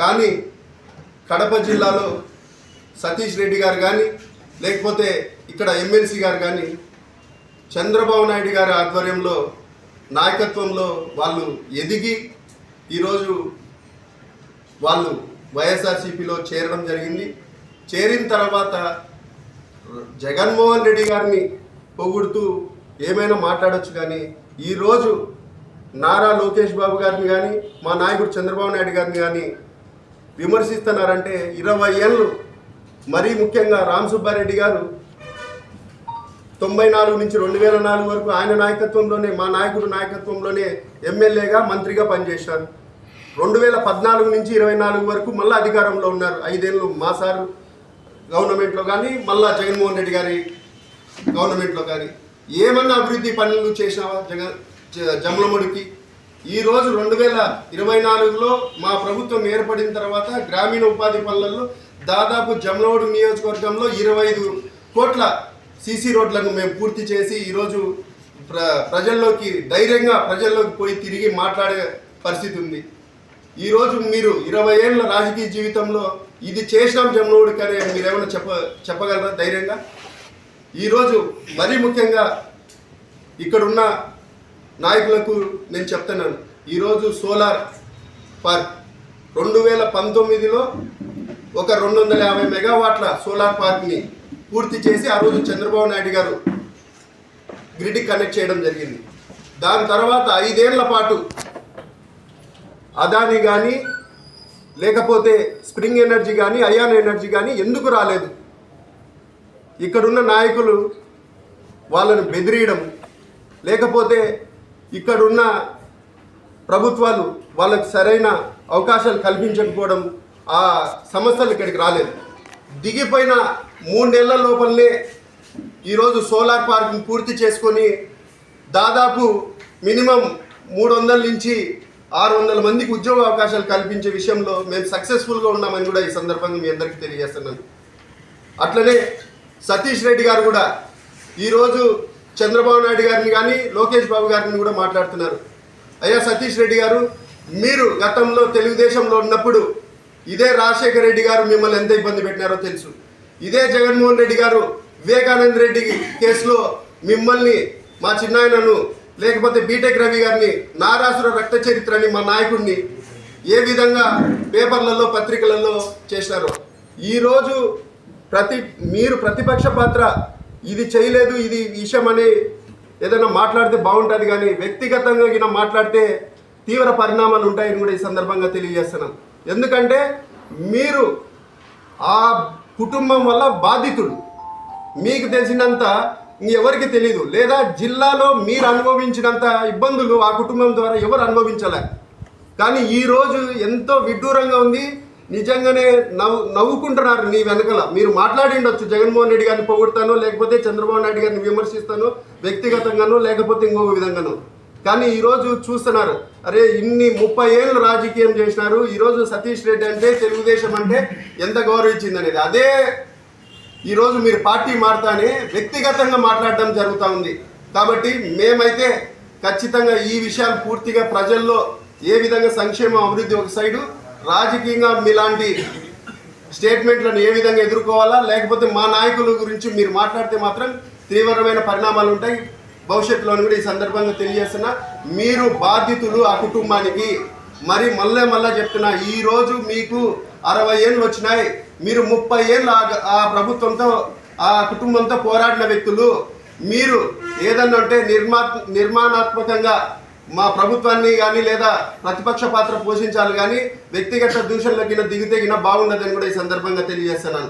కానీ కడప జిల్లాలో సతీష్ రెడ్డి గారు కానీ లేకపోతే ఇక్కడ ఎమ్మెల్సీ గారు కానీ చంద్రబాబు నాయుడు గారి ఆధ్వర్యంలో నాయకత్వంలో వాళ్ళు ఎదిగి ఈరోజు వాళ్ళు వైఎస్ఆర్సీపీలో చేరడం జరిగింది. చేరిన తర్వాత జగన్మోహన్ రెడ్డి గారిని పొగుడుతూ ఏమైనా మాట్లాడొచ్చు కానీ ఈరోజు నారా లోకేష్ బాబు గారిని కానీ మా నాయకుడు చంద్రబాబు నాయుడు గారిని కానీ విమర్శిస్తున్నారంటే ఇరవై ఏళ్ళు మరీ ముఖ్యంగా రామ్ సుబ్బారెడ్డి గారు తొంభై నాలుగు నుంచి రెండు వేల నాలుగు వరకు ఆయన నాయకత్వంలోనే మా నాయకుడు నాయకత్వంలోనే ఎమ్మెల్యేగా మంత్రిగా పనిచేశారు. రెండు వేల పద్నాలుగు నుంచి ఇరవై నాలుగు వరకు మళ్ళీ అధికారంలో ఉన్నారు. ఐదేళ్ళు మా సారు గవర్నమెంట్లో కానీ మళ్ళా జగన్మోహన్ రెడ్డి గారి గవర్నమెంట్లో కానీ. ఏమన్నా అభివృద్ధి పనులు చేసినావా జగన్ జ- జమలముడికి? ఈరోజు రెండు వేల ఇరవై నాలుగులో మా ప్రభుత్వం ఏర్పడిన తర్వాత గ్రామీణ ఉపాధి పనులలో దాదాపు జమలమూడు నియోజకవర్గంలో ఇరవై ఐదు కోట్ల సీసీ రోడ్లను మేము పూర్తి చేసి ఈరోజు ప్ర ప్రజల్లోకి ధైర్యంగా ప్రజల్లోకి పోయి తిరిగి మాట్లాడే పరిస్థితి ఉంది. ఈరోజు మీరు ఇరవై ఏళ్ళ రాజకీయ జీవితంలో ఇది చేసినాం జమలమూడికి కానీ మీరు ఏమైనా చెప్ప చెప్పగలరా ధైర్యంగా? ఈరోజు మరీ ముఖ్యంగా ఇక్కడున్న నాయకులకు నేను చెప్తున్నాను. ఈరోజు సోలార్ పార్క్ రెండు వేల పంతొమ్మిదిలో ఒక రెండు వందల యాభై మెగావాట్ల సోలార్ పార్క్ని పూర్తి చేసి ఆ రోజు చంద్రబాబు నాయుడు గారు గ్రిడ్కి కనెక్ట్ చేయడం జరిగింది. దాని తర్వాత ఐదేళ్ళ పాటు అదాని కానీ లేకపోతే స్ప్రింగ్ ఎనర్జీ కానీ అయాన్ ఎనర్జీ కానీ ఎందుకు రాలేదు? ఇక్కడున్న నాయకులు వాళ్ళని బెదిరియడం లేకపోతే ఇక్కడున్న ప్రభుత్వాలు వాళ్ళకి సరైన అవకాశాలు కల్పించకపోవడం ఆ సమస్యలు ఇక్కడికి రాలేదు. దిగిపోయిన మూడేళ్ళ లోపలనే ఈరోజు సోలార్ పార్కింగ్ పూర్తి చేసుకొని దాదాపు మినిమం మూడు వందల నుంచి ఆరు వందల మందికి ఉద్యోగ అవకాశాలు కల్పించే విషయంలో మేము సక్సెస్ఫుల్గా ఉన్నామని కూడా ఈ సందర్భంగా మీ అందరికీ తెలియజేస్తున్నాను. అట్లనే సతీష్ రెడ్డి గారు కూడా ఈరోజు చంద్రబాబు నాయుడు గారిని కానీ లోకేష్ బాబు గారిని కూడా మాట్లాడుతున్నారు. అయ్యా సతీష్ రెడ్డి గారు మీరు గతంలో తెలుగుదేశంలో ఉన్నప్పుడు ఇదే రాజశేఖర రెడ్డి గారు మిమ్మల్ని ఎంత ఇబ్బంది పెట్టినారో తెలుసు. ఇదే జగన్మోహన్ రెడ్డి గారు వివేకానంద రెడ్డి కేసులో మిమ్మల్ని మా చిన్నాయనను లేకపోతే బీటెక్ రవి గారిని నారాసుర రక్త చరిత్రని మా నాయకుడిని ఏ విధంగా పేపర్లలో పత్రికలలో చేశారో. ఈరోజు ప్రతి మీరు ప్రతిపక్ష పాత్ర ఇది చేయలేదు ఇది విషయం అని ఏదైనా మాట్లాడితే బాగుంటుంది కానీ వ్యక్తిగతంగా గిన మాట్లాడితే తీవ్ర పరిణామాలు ఉంటాయని కూడా ఈ సందర్భంగా తెలియజేస్తున్నాం ఎందుకంటే మీరు ఆ కుటుంబం వల్ల బాధితుడు. మీకు తెలిసినంత ఎవరికి తెలియదు లేదా జిల్లాలో మీరు అనుభవించినంత ఇబ్బందులు ఆ కుటుంబం ద్వారా ఎవరు అనుభవించలే. కానీ ఈరోజు ఎంతో విడ్డూరంగా ఉంది. నిజంగానే నవ్వు నవ్వుకుంటున్నారు నీ వెనకల. మీరు మాట్లాడిండొచ్చు జగన్మోహన్ రెడ్డి గారిని పొగుడతాను లేకపోతే చంద్రబాబు నాయుడు గారిని విమర్శిస్తాను వ్యక్తిగతంగానో లేకపోతే ఇంకొక విధంగానో. కానీ ఈరోజు చూస్తున్నారు అరే ఇన్ని ముప్పై ఏళ్ళు రాజకీయం చేసినారు. ఈరోజు సతీష్ రెడ్డి అంటే తెలుగుదేశం అంటే ఎంత గౌరవించింది అనేది అదే ఈరోజు మీరు పార్టీ మారుతానే వ్యక్తిగతంగా మాట్లాడడం జరుగుతూ ఉంది. కాబట్టి మేమైతే ఖచ్చితంగా ఈ విషయాలు పూర్తిగా ప్రజల్లో ఏ విధంగా సంక్షేమం అభివృద్ధి ఒక సైడు రాజకీయంగా మీలాంటి స్టేట్మెంట్లను ఏ విధంగా ఎదుర్కోవాలా? లేకపోతే మా నాయకుల గురించి మీరు మాట్లాడితే మాత్రం తీవ్రమైన పరిణామాలు ఉంటాయి. భవిష్యత్తులోని కూడా ఈ సందర్భంగా తెలియజేస్తున్నా మీరు బాధితులు ఆ కుటుంబానికి. మరి మళ్ళీ మళ్ళీ చెప్తున్నా ఈరోజు మీకు అరవై ఏళ్ళు వచ్చినాయి. మీరు ముప్పై ఏళ్ళు ఆ- ఆ ప్రభుత్వంతో ఆ కుటుంబంతో పోరాడిన వ్యక్తులు. మీరు ఏదన్నా అంటే నిర్మా నిర్మాణాత్మకంగా మా ప్రభుత్వాన్ని కానీ లేదా ప్రతిపక్ష పాత్ర పోషించాలి కానీ వ్యక్తిగత దూషణలకి దిగితే గిన బాగుండదని కూడా ఈ సందర్భంగా తెలియజేస్తున్నాను.